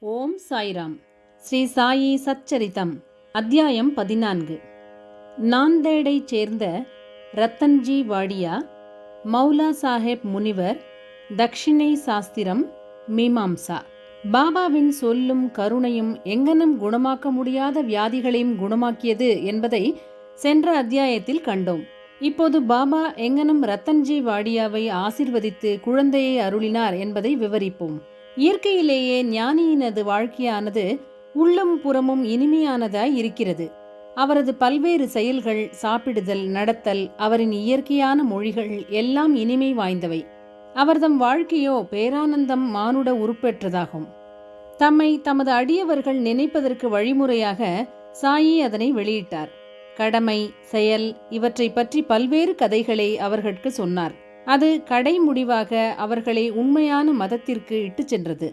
ஓம் சாய்ராம். ஸ்ரீ சாயி சச்சரிதம் அத்தியாயம் பதினான்கு. நாந்தேடைச் சேர்ந்த ரத்தன்ஜி வாடியா மௌலா சாஹேப் முனிவர் தக்ஷிணை சாஸ்திரம் மீமாம்சா. பாபாவின் சொல்லும் கருணையும் எங்கனம் குணமாக்க முடியாத வியாதிகளையும் குணமாக்கியது என்பதை சென்ற அத்தியாயத்தில் கண்டோம். இப்போது பாபா எங்கனம் ரத்தன்ஜி வாடியாவை ஆசிர்வதித்து குழந்தையை அருளினார் என்பதை விவரிப்போம். இயற்கையிலேயே ஞானியினது வாழ்க்கையானது உள்ளும் புறமும் இனிமையானதாய் இருக்கிறது. அவரது பல்வேறு செயல்கள் சாப்பிடுதல் நடத்தல் அவரின் இயற்கையான மொழிகள் எல்லாம் இனிமை வாய்ந்தவை. அவர்தம் வாழ்க்கையோ பேரானந்தம் மானுட உருப்பெற்றதாகும். தம்மை தமது அடியவர்கள் நினைப்பதற்கு வழிமுறையாக சாயி அதனை வெளியிட்டார். கடமை செயல் இவற்றை பற்றி பல்வேறு கதைகளை அவர்களுக்கு சொன்னார். அது கடை முடிவாக அவர்களை உண்மையான மதத்திற்கு இட்டுச் சென்றது.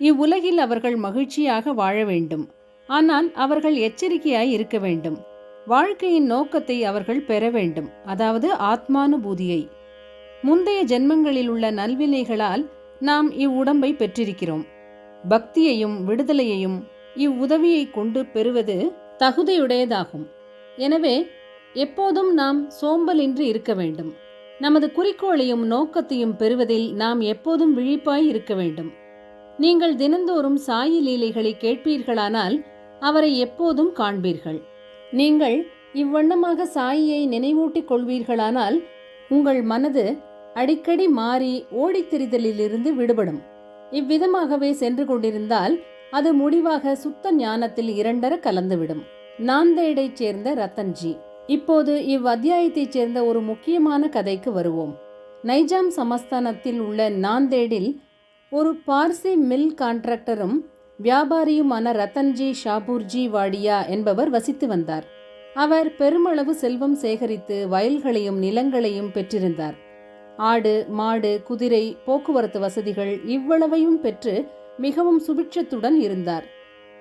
இவ்வுலகில் அவர்கள் மகிழ்ச்சியாக வாழ வேண்டும். ஆனால் அவர்கள் எச்சரிக்கையாய் இருக்க வேண்டும். வாழ்க்கையின் நோக்கத்தை அவர்கள் பெற வேண்டும். அதாவது ஆத்மானுபூதியை. முந்தைய ஜென்மங்களில் உள்ள நல்வினைகளால் நாம் இவ்வுடம்பை பெற்றிருக்கிறோம். பக்தியையும் விடுதலையையும் இவ்வுதவியை கொண்டு பெறுவது தகுதியுடையதாகும். எனவே எப்போதும் நாம் சோம்பலின்றி இருக்க வேண்டும். நமது குறிக்கோளையும் நோக்கத்தையும் பெறுவதில் நாம் எப்போதும் விழிப்பாய் இருக்க வேண்டும். நீங்கள் தினந்தோறும் சாயி லீலைகளை கேட்பீர்களானால் அவரை எப்போதும் காண்பீர்கள். நீங்கள் இவ்வண்ணமாக சாயியை நினைவூட்டிக் கொள்வீர்களானால் உங்கள் மனது அடிக்கடி மாறி ஓடித்திரிதலிலிருந்து விடுபடும். இவ்விதமாகவே சென்று கொண்டிருந்தால் அது முடிவாக சுத்த ஞானத்தில் இரண்டர கலந்துவிடும். நாந்தேடைச் சேர்ந்த ரத்தன்ஜி. இப்போது இவ்வத்தியாயத்தைச் சேர்ந்த ஒரு முக்கியமான கதைக்கு வருவோம். நைஜாம் சமஸ்தானத்தில் உள்ள நாந்தேடில் ஒரு பார்சி மில் கான்ட்ராக்டரும் வியாபாரியுமான ரத்தன்ஜி ஷாபூர்ஜி வாடியா என்பவர் வசித்து வந்தார். அவர் பெருமளவு செல்வம் சேகரித்து வயல்களையும் நிலங்களையும் பெற்றிருந்தார். ஆடு மாடு குதிரை போக்குவரத்து வசதிகள் இவ்வளவையும் பெற்று மிகவும் சுபிட்சத்துடன் இருந்தார்.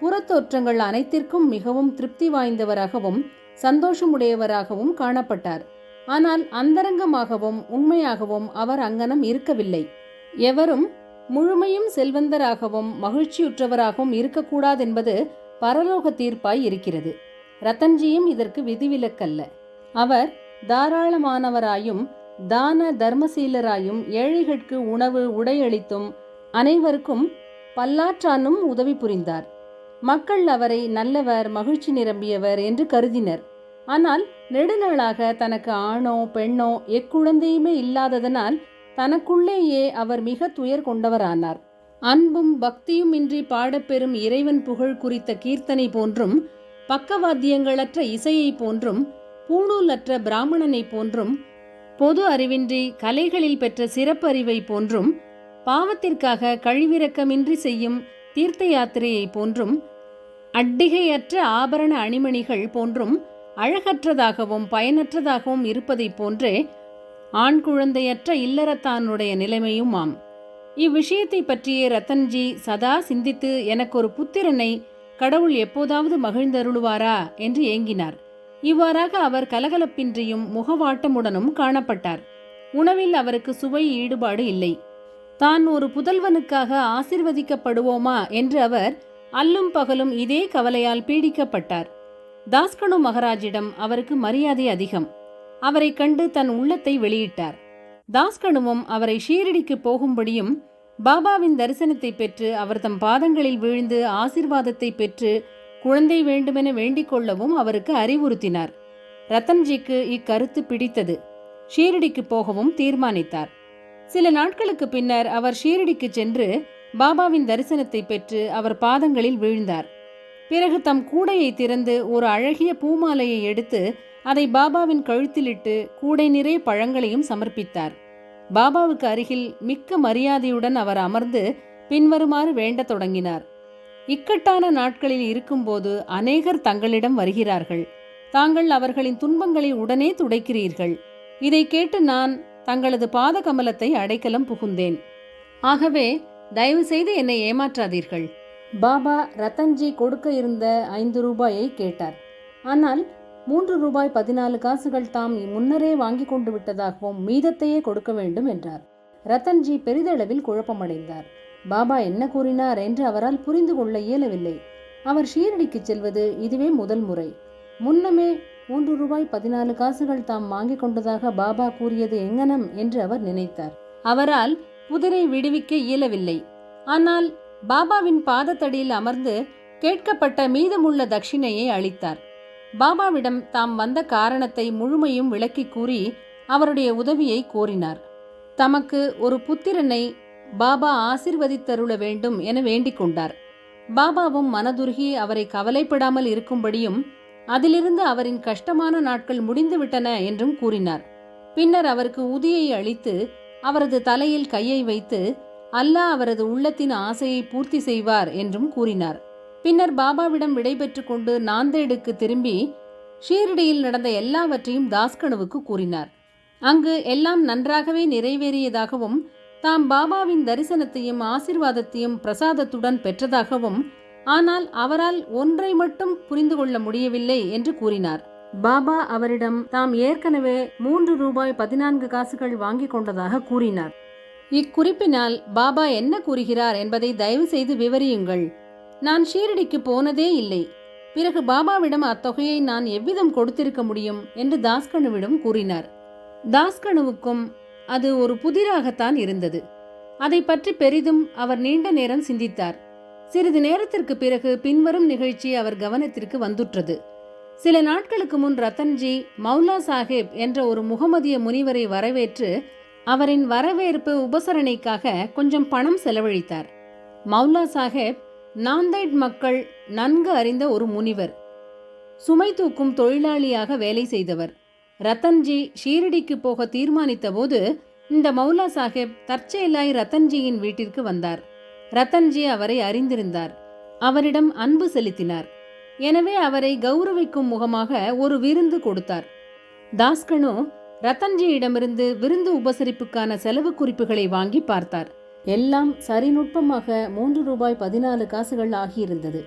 புறத்தோற்றங்கள் அனைத்திற்கும் மிகவும் திருப்தி வாய்ந்தவராகவும் சந்தோஷமுடையவராகவும் காணப்பட்டார். ஆனால் அந்தரங்கமாகவும் உண்மையாகவும் அவர் அங்கனம் இருக்கவில்லை. எவரும் முழுமையும் செல்வந்தராகவும் மகிழ்ச்சியுற்றவராகவும் இருக்கக்கூடாதென்பது பரலோக தீர்ப்பாய் இருக்கிறது. ரத்தன்ஜியும் இதற்கு விதிவிலக்கல்ல. அவர் தாராளமானவராயும் தான தர்மசீலராயும் ஏழைகளுக்கு உணவு உடையளித்தும் அனைவருக்கும் பல்லாற்றானும் உதவி புரிந்தார். மக்கள் அவரை நல்லவர் மகிழ்ச்சி நிரம்பியவர் என்று கருதினர். ஆனால் நெடுநாளாக தனக்கு ஆணோ பெண்ணோ எக்குழந்தையுமே இல்லாததனால் தனக்குள்ளேயே அவர் மிக துயர் கொண்டவரானார். அன்பும் பக்தியும் இன்றி பாடப்பெறும் இறைவன் புகழ் குறித்த கீர்த்தனை போன்றும் பக்கவாத்தியங்களற்ற இசையை போன்றும் பூணூலற்ற பிராமணனை போன்றும் பொது அறிவின்றி கலைகளில் பெற்ற சிறப்பறிவை போன்றும் பாவத்திற்காக கழிவிறக்கமின்றி செய்யும் தீர்த்த யாத்திரையை போன்றும் அட்டிகையற்ற ஆபரண அணிமணிகள் போன்றும் அழகற்றதாகவும் பயனற்றதாகவும் இருப்பதைப் போன்றே ஆண் குழந்தையற்ற இல்லறத்தானுடைய நிலைமையும் ஆம் இவ்விஷயத்தை பற்றியே ரத்தன்ஜி சதா சிந்தித்து எனக்கு ஒரு புத்திரனை கடவுள் எப்போதாவது மகிழ்ந்தருளுவாரா? என்று ஏங்கினார். இவ்வாறாக அவர் கலகலப்பின்றியும் முகவாட்டமுடனும் காணப்பட்டார். உணவில் அவருக்கு சுவை ஈடுபாடு இல்லை. தான் ஒரு புதல்வனுக்காக ஆசிர்வதிக்கப்படுவோமா என்று அவர் அல்லும் பகலும் இதே கவலையால் பீடிக்கப்பட்டார். தாஸ்கனு மகராஜிடம் அவருக்கு மரியாதை அதிகம். அவரை கண்டு தன் உள்ளத்தை வெளியிட்டார். தாஸ்கனுவும் அவரை ஷீரடிக்கு போகும்படியும் பாபாவின் தரிசனத்தை பெற்று அவர் தம் பாதங்களில் வீழ்ந்து ஆசிர்வாதத்தை பெற்று குழந்தை வேண்டுமென வேண்டிக் கொள்ளவும் அவருக்கு அறிவுறுத்தினார். ரத்தன்ஜிக்கு இக்கருத்து பிடித்தது. ஷீரடிக்கு போகவும் தீர்மானித்தார். சில நாட்களுக்கு பின்னர் அவர் ஷீரடிக்கு சென்று பாபாவின் தரிசனத்தை பெற்று அவர் பாதங்களில் வீழ்ந்தார். பிறகு தம் கூடையை திறந்து ஒரு அழகிய பூமாலையை எடுத்து அதை பாபாவின் கழுத்திலிட்டு கூடை நிறைய பழங்களையும் சமர்ப்பித்தார். பாபாவுக்கு அருகில் மிக்க மரியாதையுடன் அவர் அமர்ந்து பின்வருமாறு வேண்டத் தொடங்கினார். இக்கட்டான நாட்களில் இருக்கும்போது அநேகர் தங்களிடம் வருகிறார்கள். தாங்கள் அவர்களின் துன்பங்களை உடனே துடைக்கிறீர்கள். இதை கேட்டு நான் தங்களது பாத கமலத்தை அடைக்கலம் புகுந்தேன். ஆகவே தயவு செய்து என்னை ஏமாற்றாதீர்கள். பாபா ரத்தன்ஜி கொடுக்க இருந்த ஐந்து ரூபாயை கேட்டார். ஆனால் மூன்று ரூபாய் பதினாலு காசுகள் தாம் முன்னரே வாங்கி கொண்டு விட்டதாகவும் மீதத்தையே கொடுக்க வேண்டும் என்றார். ரத்தன்ஜி பெரிதளவில் குழப்பமடைந்தார். பாபா என்ன கூறினார் என்று அவரால் புரிந்து கொள்ள இயலவில்லை. அவர் ஷீரடிக்கு செல்வது இதுவே முதல் முறை. முன்னமே மூன்று ரூபாய் பதினாலு காசுகள் தாம் வாங்கிக் கொண்டதாக பாபா கூறியது எங்கனம் என்று அவர் நினைத்தார். அவரால் குதிரை விடுவிக்க இயலவில்லை. ஆனால் பாபாவின் பாதத்தடியில் அமர்ந்து கேட்கப்பட்ட மீதமுள்ள தட்சிணையை அளித்தார். பாபாவிடம் தாம் வந்த காரணத்தை முழுமையும் விளக்கி கூறி அவருடைய உதவியை கோரினார். தமக்கு ஒரு புத்திரனை பாபா ஆசிர்வதித்தருள வேண்டும் என வேண்டிக் கொண்டார். பாபாவும் மனதுருகி அவரை கவலைப்படாமல் இருக்கும்படியும் அதிலிருந்து அவரின் கஷ்டமான நாட்கள் முடிந்துவிட்டன என்றும் கூறினார். பின்னர் அவருக்கு உதியை அளித்து அவரது தலையில் கையை வைத்து அல்லாஹ் அவரது உள்ளத்தின் ஆசையை பூர்த்தி செய்வார் என்றும் கூறினார். பின்னர் பாபாவிடம் விடைபெற்று கொண்டு நாந்தேடுக்கு திரும்பி ஷீரடியில் நடந்த எல்லாவற்றையும் தாஸ்கனுவுக்கு கூறினார். அங்கு எல்லாம் நன்றாகவே நிறைவேறியதாகவும் தாம் பாபாவின் தரிசனத்தையும் ஆசிர்வாதத்தையும் பிரசாதத்துடன் பெற்றதாகவும் ஆனால் அவரால் ஒன்றை மட்டும் புரிந்து கொள்ள முடியவில்லை என்று கூறினார். பாபா அவரிடம் தாம் ஏற்கனவே மூன்று ரூபாய் பதினான்கு காசுகள் வாங்கிக் கொண்டதாக கூறினார். இக்குறிப்பினால் பாபா என்ன கூறுகிறார் என்பதை தயவு செய்து விவரியுங்கள். நான் ஷீரடிக்கு போனதே இல்லை. பிறகு பாபாவிடம் அத்தொகையை நான் எவ்விதம் கொடுத்திருக்க முடியும் என்று தாஸ்கனுவிடம் கூறினார். தாஸ்கனுவுக்கும் அது ஒரு புதிராகத்தான் இருந்தது. அதை பற்றி பெரிதும் அவர் நீண்ட நேரம் சிந்தித்தார். சிறிது நேரத்திற்கு பிறகு பின்வரும் நிகழ்ச்சி அவர் கவனத்திற்கு வந்துற்றது. சில நாட்களுக்கு முன் ரத்தன்ஜி மௌலா சாஹிப் என்ற ஒரு முகமதிய முனிவரை வரவேற்று அவரின் வரவேற்பு உபசரணைக்காக கொஞ்சம் பணம் செலவழித்தார். மௌலா சாஹேப் நாந்தேட் மக்கள் நன்கு அறிந்த ஒரு முனிவர். சுமை தூக்கும் தொழிலாளியாக வேலை செய்தவர். ரத்தன்ஜி ஷீரடிக்கு போக தீர்மானித்த போது இந்த மௌலா சாஹேப் தற்செயலாய் ரத்தன்ஜியின் வீட்டிற்கு வந்தார். ரத்தன்ஜி அவரை அறிந்திருந்தார். அவரிடம் அன்பு செலுத்தினார். எனவே அவரை கௌரவிக்கும் முகமாக ஒரு விருந்து கொடுத்தார். தாஸ்கனு ரத்தன்ஜியிடமிருந்து விருந்து உபசரிப்புக்கான செலவு குறிப்புகளை வாங்கி பார்த்தார். எல்லாம் சரிநுட்பமாக மூன்று ரூபாய் பதினாலு காசுகள் ஆகியிருந்தது.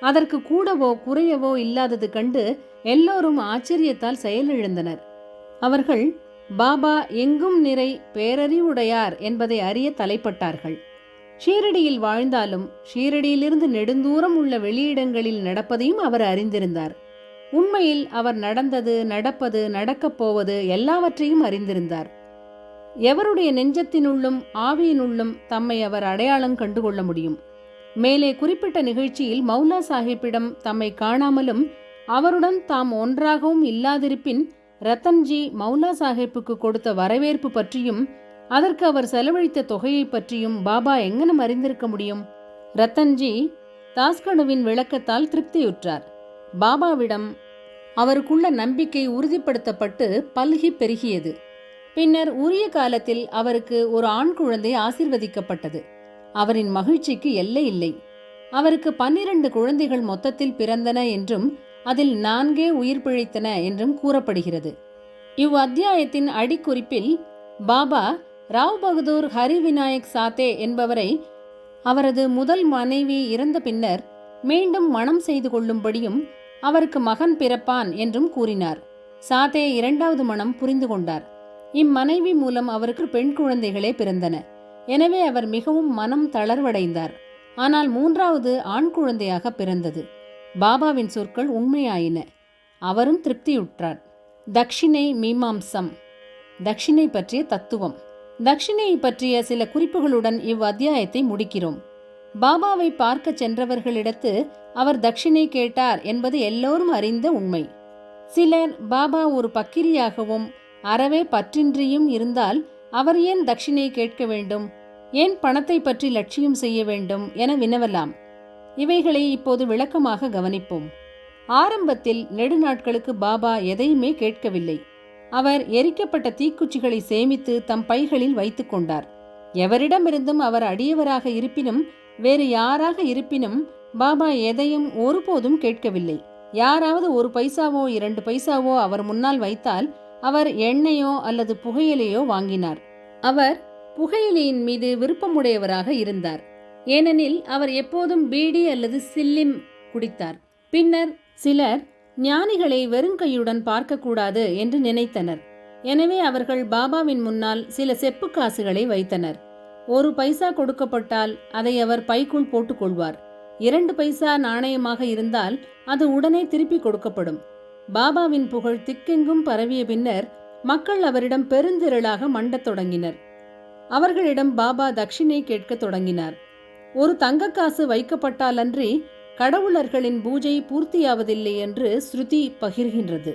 அதற்கு கூடவோ குறையவோ இல்லாதது கண்டு எல்லோரும் ஆச்சரியத்தால் செயலிழந்தனர். அவர்கள் பாபா எங்கும் நிறை பேரறிவுடையார் என்பதை அறிய தலைப்பட்டார்கள். ஷீரடியில் வாழ்ந்தாலும் ஷீரடியிலிருந்து நெடுந்தூரம் உள்ள வெளியிடங்களில் நடப்பதையும் அவர் அறிந்திருந்தார். உண்மையில் அவர் நடந்தது நடப்பது நடக்கப் போவது எல்லாவற்றையும் அறிந்திருந்தார். எவருடைய நெஞ்சத்தினுள்ளும் ஆவியினுள்ளும் தம்மை அவர் அடையாளம் கண்டுகொள்ள முடியும்? மேலே குறிப்பிட்ட நிகழ்ச்சியில் மௌலா சாஹிப்பிடம் தம்மை காணாமலும் அவருடன் தாம் ஒன்றாகவும் இல்லாதிருப்பின் ரத்தன்ஜி மௌலா சாஹிப்புக்கு கொடுத்த வரவேற்பு பற்றியும் அதற்கு அவர் செலவழித்த தொகையை பற்றியும் பாபா எங்கனம் அறிந்திருக்க முடியும்? ரத்தன்ஜி தாஸ்கனுவின் விளக்கத்தால் திருப்தியுற்றார். பாபாவிடம் அவருக்குள்ள நம்பிக்கை உறுதிப்படுத்தப்பட்டு பல்கி பெருகியது. பின்னர் உரிய காலத்தில் அவருக்கு ஒரு ஆண் குழந்தை ஆசிர்வதிக்கப்பட்டது. அவரின் மகிழ்ச்சிக்கு எல்லை இல்லை. அவருக்கு பன்னிரண்டு குழந்தைகள் மொத்தத்தில் பிறந்தன என்றும் அதில் நான்கே உயிர் பிழைத்தன என்றும் கூறப்படுகிறது. இவ் அத்தியாயத்தின் அடிக்குறிப்பில் பாபா ராவ் பகதூர் ஹரி விநாயக் சாத்தே என்பவரை அவரது முதல் மனைவி இறந்த பின்னர் மீண்டும் மணம் செய்து கொள்ளும்படியும் அவருக்கு மகன் பிறப்பான் என்றும் கூறினார். சாத்தே இரண்டாவது மனம் புரிந்து கொண்டார். இம்மனைவி மூலம் அவருக்கு பெண் குழந்தைகளே பிறந்தன. எனவே அவர் மிகவும் மனம் தளர்வடைந்தார். ஆனால் மூன்றாவது ஆண் குழந்தையாக பிறந்தது. பாபாவின் சொற்கள் உண்மையாயின. அவரும் திருப்தியுற்றார். தக்ஷிணை மீமாம்சம். தக்ஷிணை பற்றிய தத்துவம். தக்ஷிணையை பற்றிய சில குறிப்புகளுடன் இவ் அத்தியாயத்தை முடிக்கிறோம். பாபாவை பார்க்க சென்றவர்களிடத்து அவர் தக்ஷினை கேட்டார் என்பது எல்லோரும் அறிந்த உண்மை. சிலர் பாபா ஒரு பக்கிரியாகவும் அறவே பற்றின்றியும் இருந்தால் அவர் ஏன் தட்சிணை கேட்க வேண்டும்? ஏன் பணத்தை பற்றி லட்சியம் செய்ய வேண்டும் என வினவலாம். இவைகளை இப்போது விளக்கமாக கவனிப்போம். ஆரம்பத்தில் நெடுநாட்களுக்கு பாபா எதையுமே கேட்கவில்லை. அவர் எரிக்கப்பட்ட தீக்குச்சிகளை சேமித்து தம் பைகளில் வைத்துக் கொண்டார். எவரிடமிருந்தும் அவர் அடியவராக இருப்பினும் வேறு யாராக இருப்பினும் பாபா எதையும் ஒருபோதும் கேட்கவில்லை. யாராவது ஒரு பைசாவோ இரண்டு பைசாவோ அவர் முன்னால் வைத்தால் அவர் எண்ணெயோ அல்லது புகையிலையோ வாங்கினார். அவர் புகையிலையின் மீது விருப்பமுடையவராக இருந்தார். ஏனெனில் அவர் எப்போதும் பீடி அல்லது சில்லிம் குடித்தார். பின்னர் சிலர் ஞானிகளை வெறுங்கையுடன் பார்க்கக்கூடாது என்று நினைத்தனர். எனவே அவர்கள் பாபாவின் முன்னால் சில செப்பு காசுகளை வைத்தனர். ஒரு பைசா கொடுக்கப்பட்டால் அதை அவர் பைக்குள் போட்டுக்கொள்வார். இரண்டு பைசா நாணயமாக இருந்தால் அது உடனே திருப்பி கொடுக்கப்படும். பாபாவின் புகழ் திக்கெங்கும் பரவிய பின்னர் மக்கள் அவரிடம் பெருந்திரளாக மண்டத் தொடங்கினர். அவர்களிடம் பாபா தட்சிணை கேட்கத் தொடங்கினார். ஒரு தங்கக்காசு வைக்கப்பட்டாலன்றி கடவுளர்களின் பூஜை பூர்த்தியாவதில்லை என்று ஸ்ருதி பகிர்கின்றது.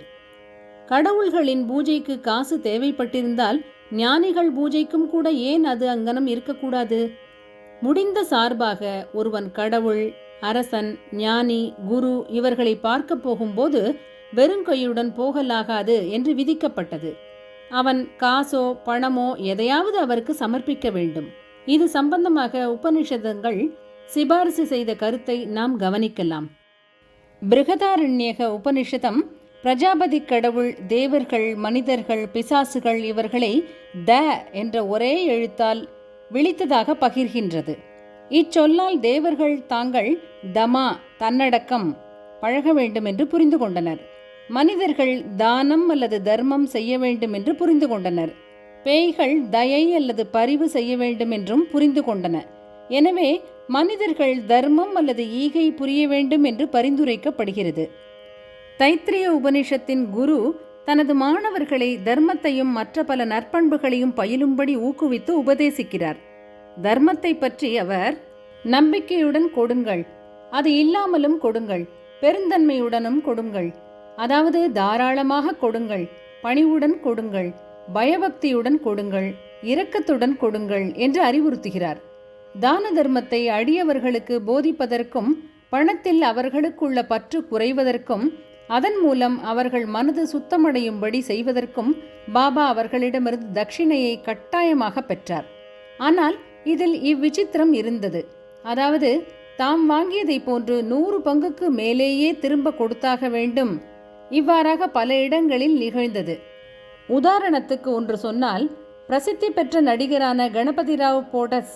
கடவுள்களின் பூஜைக்கு காசு தேவைப்பட்டிருந்தால் ஞானிகள் பூஜைக்கும் கூட ஏன் அது அங்கனம் இருக்கக்கூடாது? முடிந்த சார்பாக ஒருவன் கடவுள் அரசன் ஞானி குரு இவர்களை பார்க்க போகும்போது வெறுங்கையுடன் போகலாகாது என்று விதிக்கப்பட்டது. அவன் காசோ பணமோ எதையாவது அவருக்கு சமர்ப்பிக்க வேண்டும். இது சம்பந்தமாக உபனிஷதங்கள் சிபாரிசு செய்த கருத்தை நாம் கவனிக்கலாம். பிருகதாரண்யக உபனிஷதம் பிரஜாபதி கடவுள் தேவர்கள் மனிதர்கள் பிசாசுகள் இவர்களை த என்ற ஒரே எழுத்தால் விழித்ததாக பகிர்கின்றது. இச்சொல்லால் தேவர்கள் தாங்கள் தமா தன்னடக்கம் பழக வேண்டும் என்று புரிந்து கொண்டனர். மனிதர்கள் தானம் அல்லது தர்மம் செய்ய வேண்டும் என்று புரிந்து கொண்டனர். பேய்கள் தயை அல்லது பரிவு செய்ய வேண்டும் என்றும் புரிந்து கொண்டன. எனவே மனிதர்கள் தர்மம் அல்லது ஈகை புரிய வேண்டும் என்று பரிந்துரைக்கப்படுகிறது. தைத்திரிய உபனிஷத்தின் குரு தனது மாணவர்களை தர்மத்தையும் மற்ற பல நற்பண்புகளையும் பயிலும்படி ஊக்குவித்து உபதேசிக்கிறார். தர்மத்தை பற்றி அவர் நம்பிக்கையுடன் கொடுங்கள் அது இல்லாமலும் கொடுங்கள் பெருந்தன்மையுடனும் கொடுங்கள் அதாவது தாராளமாக கொடுங்கள் பணிவுடன் கொடுங்கள் பயபக்தியுடன் கொடுங்கள் இரக்கத்துடன் கொடுங்கள் என்று அறிவுறுத்துகிறார். தான தர்மத்தை அடியவர்களுக்கு போதிப்பதற்கும் பணத்தில் அவர்களுக்குள்ள பற்று குறைவதற்கும் அதன் மூலம் அவர்கள் மனது சுத்தமடையும்படி செய்வதற்கும் பாபா அவர்களிடமிருந்து தட்சிணையை கட்டாயமாக பெற்றார். ஆனால் இதில் இவ்விசித்திரம் இருந்தது. அதாவது தாம் வாங்கியதை போன்று நூறு பங்குக்கு மேலேயே திரும்ப கொடுத்தாக வேண்டும். இவ்வாறாக பல இடங்களில் நிகழ்ந்தது. உதாரணத்துக்கு ஒன்று சொன்னால் பிரசித்தி பெற்ற நடிகரான கணபதிராவ் போடஸ்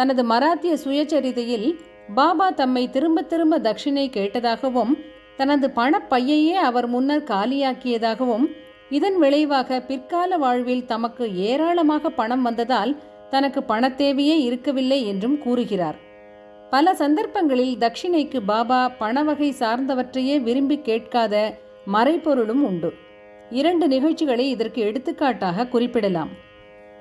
தனது மராத்திய சுயச்சரிதையில் பாபா தம்மை திரும்ப திரும்ப தட்சிணை கேட்டதாகவும் தனது பணப்பையையே அவர் முன்னர் காலியாக்கியதாகவும் இதன் விளைவாக பிற்கால வாழ்வில் தமக்கு ஏராளமாக பணம் வந்ததால் தனக்கு பணத்தேவையே இருக்கவில்லை என்றும் கூறுகிறார். பல சந்தர்ப்பங்களில் தட்சிணைக்கு பாபா பணவகை சார்ந்தவற்றையே விரும்பி கேட்காத மறைபொருளும் உண்டு. இரண்டு நிகழ்ச்சிகளை இதற்கு எடுத்துக்காட்டாக குறிப்பிடலாம்.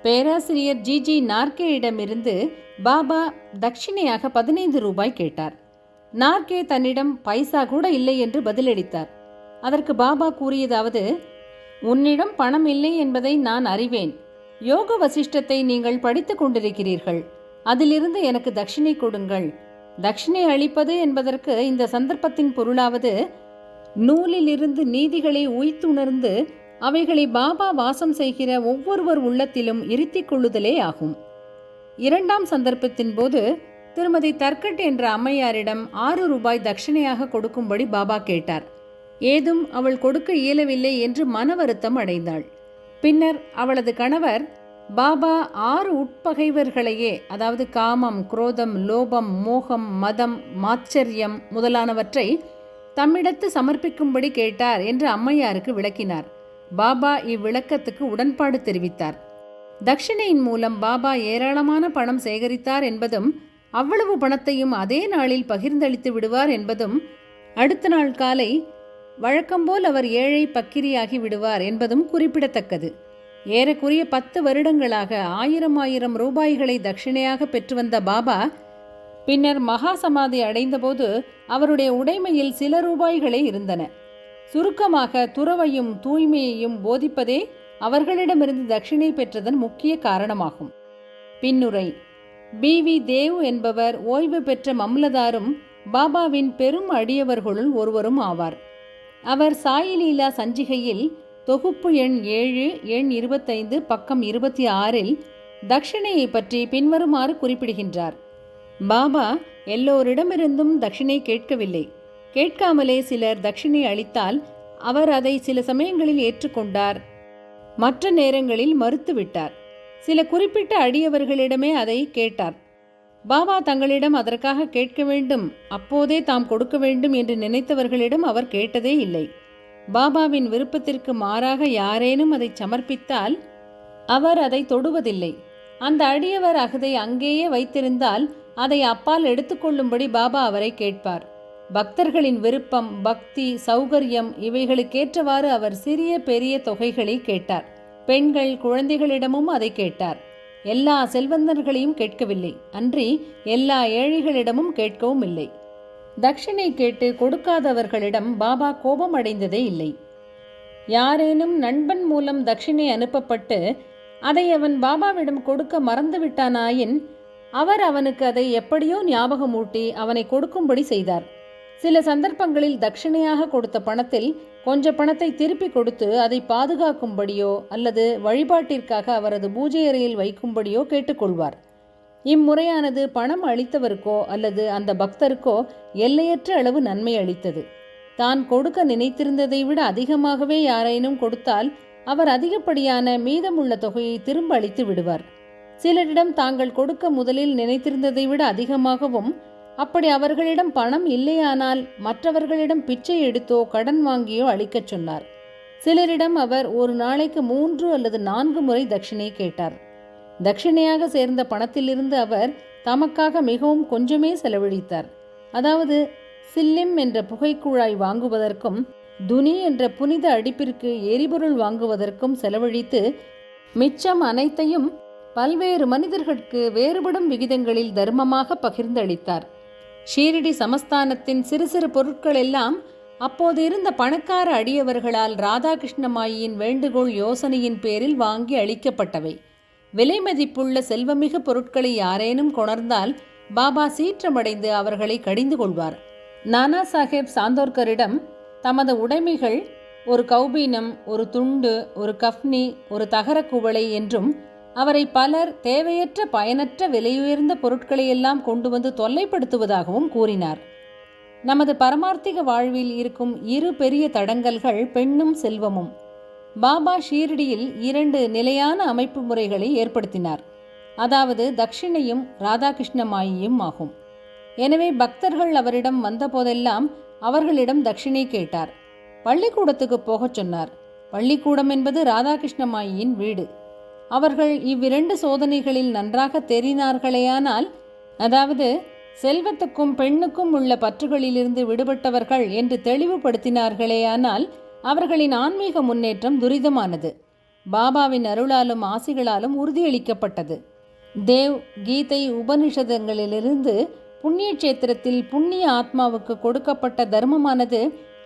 பேராசிரியர் ஜிஜி நார்கேயிடமிருந்து பாபா தட்சிணையாக பதினைந்து ரூபாய் கேட்டார். நார்கே தன்னிடம் பைசா கூட இல்லை என்று பதிலளித்தார். அதற்கு பாபா கூறியதாவது உன்னிடம் பணம் இல்லை என்பதை நான் அறிவேன். யோக வசிஷ்டத்தை நீங்கள் படித்துக் கொண்டிருக்கிறீர்கள். அதிலிருந்து எனக்கு தட்சிணை கொடுங்கள். தட்சிணை அளிப்பது என்பதற்கு இந்த சந்தர்ப்பத்தின் பொருளாவது நூலிலிருந்து நீதிகளை உய்த்துணர்ந்து அவைகளை பாபா வாசம் செய்கிற ஒவ்வொருவர் உள்ளத்திலும் இருத்திக் கொள்ளுதலே ஆகும். இரண்டாம் சந்தர்ப்பத்தின் போது திருமதி தர்கட் என்ற அம்மையாரிடம் ஆறு ரூபாய் தட்சிணையாக கொடுக்கும்படி பாபா கேட்டார். ஏதும் அவள் கொடுக்க இயலவில்லை என்று மன வருத்தம் அடைந்தாள். பின்னர் அவளது கணவர் பாபா ஆறு உட்பகைவர்களையே அதாவது காமம் குரோதம் லோபம் மோகம் மதம் மாச்சரியம் முதலானவற்றை தம்மிடத்து சமர்ப்பிக்கும்படி கேட்டார் என்று அம்மையாருக்கு விளக்கினார். பாபா இவ்விளக்கத்துக்கு உடன்பாடு தெரிவித்தார். தட்சிணையின் மூலம் பாபா ஏராளமான பணம் சேகரித்தார் என்பதும் அவ்வளவு பணத்தையும் அதே நாளில் பகிர்ந்தளித்து விடுவார் என்பதும் அடுத்த நாள் காலை வழக்கம்போல் அவர் ஏழை பக்கிரியாகி விடுவார் என்பதும் குறிப்பிடத்தக்கது. ஏறக்குறைய பத்து வருடங்களாக ஆயிரம் ஆயிரம் ரூபாய்களை தட்சிணையாக பெற்று வந்த பாபா பின்னர் மகா சமாதி அடைந்தபோது அவருடைய உடைமையில் சில ரூபாய்களே இருந்தன. சுருக்கமாக துறவையும் தூய்மையையும் போதிப்பதே அவர்களிடமிருந்து தட்சிணை பெற்றதன் முக்கிய காரணமாகும். பின்னுரை பி. வி. தேவ் என்பவர் ஓய்வு பெற்ற மம்லதாரும் பாபாவின் பெரும் அடியவர்களுள் ஒருவரும் ஆவார். அவர் சாயிலீலா சஞ்சிகையில் தொகுப்பு எண் ஏழு எண் இருபத்தைந்து பக்கம் இருபத்தி ஆறில் தட்சிணையை பற்றி பின்வருமாறு குறிப்பிடுகின்றார். பாபா எல்லோரிடமிருந்தும் தட்சிணை கேட்கவில்லை. கேட்காமலே சிலர் தட்சிணை அளித்தால் அவர் அதை சில சமயங்களில் ஏற்றுக்கொண்டார். மற்ற நேரங்களில் மறுத்துவிட்டார். சில குறிப்பிட்ட அடியவர்களிடமே அதை கேட்டார். பாபா தங்களிடம் அதற்காக கேட்க வேண்டும் அப்போதே தாம் கொடுக்க வேண்டும் என்று நினைத்தவர்களிடம் அவர் கேட்டதே இல்லை. பாபாவின் விருப்பத்திற்கு மாறாக யாரேனும் அதை சமர்ப்பித்தால் அவர் அதை தொடுவதில்லை. அந்த அடியவர் அகதை அங்கேயே வைத்திருந்தால் அதை அப்பால் எடுத்துக்கொள்ளும்படி பாபா அவரை கேட்பார். பக்தர்களின் விருப்பம் பக்தி சௌகரியம் இவைகளுக்கேற்றவாறு அவர் சிறிய பெரிய தொகைகளை கேட்டார். பெண்கள் குழந்தைகளிடமும் அதை கேட்டார். எல்லா செல்வந்தர்களையும் கேட்கவில்லை. அன்றி எல்லா ஏழைகளிடமும் கேட்கவும் இல்லை. தட்சிணை கேட்டு கொடுக்காதவர்களிடம் பாபா கோபம் அடைந்ததே இல்லை. யாரேனும் நண்பன் மூலம் தட்சிணை அனுப்பப்பட்டு அதை அவன் பாபாவிடம் கொடுக்க மறந்துவிட்டானாயின் அவர் அவனுக்கு அதை எப்படியோ ஞாபகமூட்டி அவனை கொடுக்கும்படி செய்தார். சில சந்தர்ப்பங்களில் தட்சிணையாக கொடுத்த பணத்தில் கொஞ்ச பணத்தை திருப்பி கொடுத்து அதை பாதுகாக்கும்படியோ அல்லது வழிபாட்டிற்காக அவரது பூஜை அறையில் வைக்கும்படியோ கேட்டுக்கொள்வார். இம்முறையானது பணம் அளித்தவருக்கோ அல்லது அந்த பக்தருக்கோ எல்லையற்ற அளவு நன்மை அளித்தது. தான் கொடுக்க நினைத்திருந்ததை விட அதிகமாகவே யாரேனும் கொடுத்தால் அவர் அதிகப்படியான மீதமுள்ள தொகையை திரும்ப அளித்து விடுவார். சிலரிடம் தாங்கள் கொடுக்க முதலில் நினைத்திருந்ததை விட அதிகமாகவும் அப்படி அவர்களிடம் பணம் இல்லையானால் மற்றவர்களிடம் பிச்சை எடுத்தோ கடன் வாங்கியோ அளிக்கச் சொன்னார். சிலரிடம் அவர் ஒரு நாளைக்கு மூன்று அல்லது நான்கு முறை தட்சிணை கேட்டார். தட்சிணையாக சேர்ந்த பணத்திலிருந்து அவர் தமக்காக மிகவும் கொஞ்சமே செலவழித்தார். அதாவது சில்லிம் என்ற புகைக்குழாய் வாங்குவதற்கும் துனி என்ற புனித அடிப்பிற்கு எரிபொருள் வாங்குவதற்கும் செலவழித்து மிச்சம் அனைத்தையும் பல்வேறு மனிதர்களுக்கு வேறுபடும் விகிதங்களில் தர்மமாக பகிர்ந்தளித்தார். ஷீரடி சமஸ்தானத்தின் சிறு சிறு பொருட்கள் எல்லாம் அப்போது இருந்த பணக்கார அடியவர்களால் ராதாகிருஷ்ணமாயின் வேண்டுகோள் யோசனையின் பேரில் வாங்கி அளிக்கப்பட்டவை. விலை மதிப்புள்ள செல்வமிகு பொருட்களை யாரேனும் கொணர்ந்தால் பாபா சீற்றமடைந்து அவர்களை கடிந்து கொள்வார். நானா சாஹேப் சாந்தோர்கரிடம் தமது உடைமைகள் ஒரு கௌபீனம் ஒரு துண்டு ஒரு கஃப்னி ஒரு தகரக் குவளை என்றும் அவரை பலர் தேவையற்ற பயனற்ற விலையுயர்ந்த பொருட்களையெல்லாம் கொண்டு வந்து தொல்லைப்படுத்துவதாகவும் கூறினார். நமது பரமார்த்திக வாழ்வில் இருக்கும் இரு பெரிய தடங்கல்கள் பெண்ணும் செல்வமும். பாபா ஷீரடியில் இரண்டு நிலையான அமைப்பு முறைகளை ஏற்படுத்தினார். அதாவது தக்ஷிணையும் ராதாகிருஷ்ணமாயியும் ஆகும். எனவே பக்தர்கள் அவரிடம் வந்தபோதெல்லாம் அவர்களிடம் தட்சிணை கேட்டார். பள்ளிக்கூடத்துக்கு போகச் சொன்னார். பள்ளிக்கூடம் என்பது ராதாகிருஷ்ணமாயியின் வீடு. அவர்கள் இவ்விரண்டு சோதனைகளில் நன்றாக தெரிந்தார்களேயானால் அதாவது செல்வத்துக்கும் பெண்ணுக்கும் உள்ள பற்றுகளிலிருந்து விடுபட்டவர்கள் என்று தெளிவுபடுத்தினார்களேயானால் அவர்களின் ஆன்மீக முன்னேற்றம் துரிதமானது. பாபாவின் அருளாலும் ஆசிகளாலும் உறுதியளிக்கப்பட்டது. தேவ் கீதை உபனிஷதங்களிலிருந்து புண்ணிய கஷேத்திரத்தில் புண்ணிய ஆத்மாவுக்கு கொடுக்கப்பட்ட தர்மமானது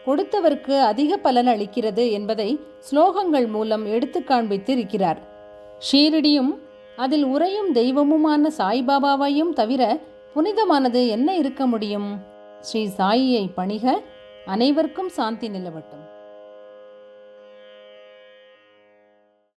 கொடுத்தவருக்கு அதிக பலன் அளிக்கிறது என்பதை ஸ்லோகங்கள் மூலம் எடுத்து காண்பித்து இருக்கிறார் ஷீரடியும் அதில் உறையும் தெய்வமுமான சாய்பாபாவையும் தவிர புனிதமானது என்ன இருக்க முடியும்? ஸ்ரீ சாயியை பணிக அனைவருக்கும் சாந்தி நிலவட்டும்.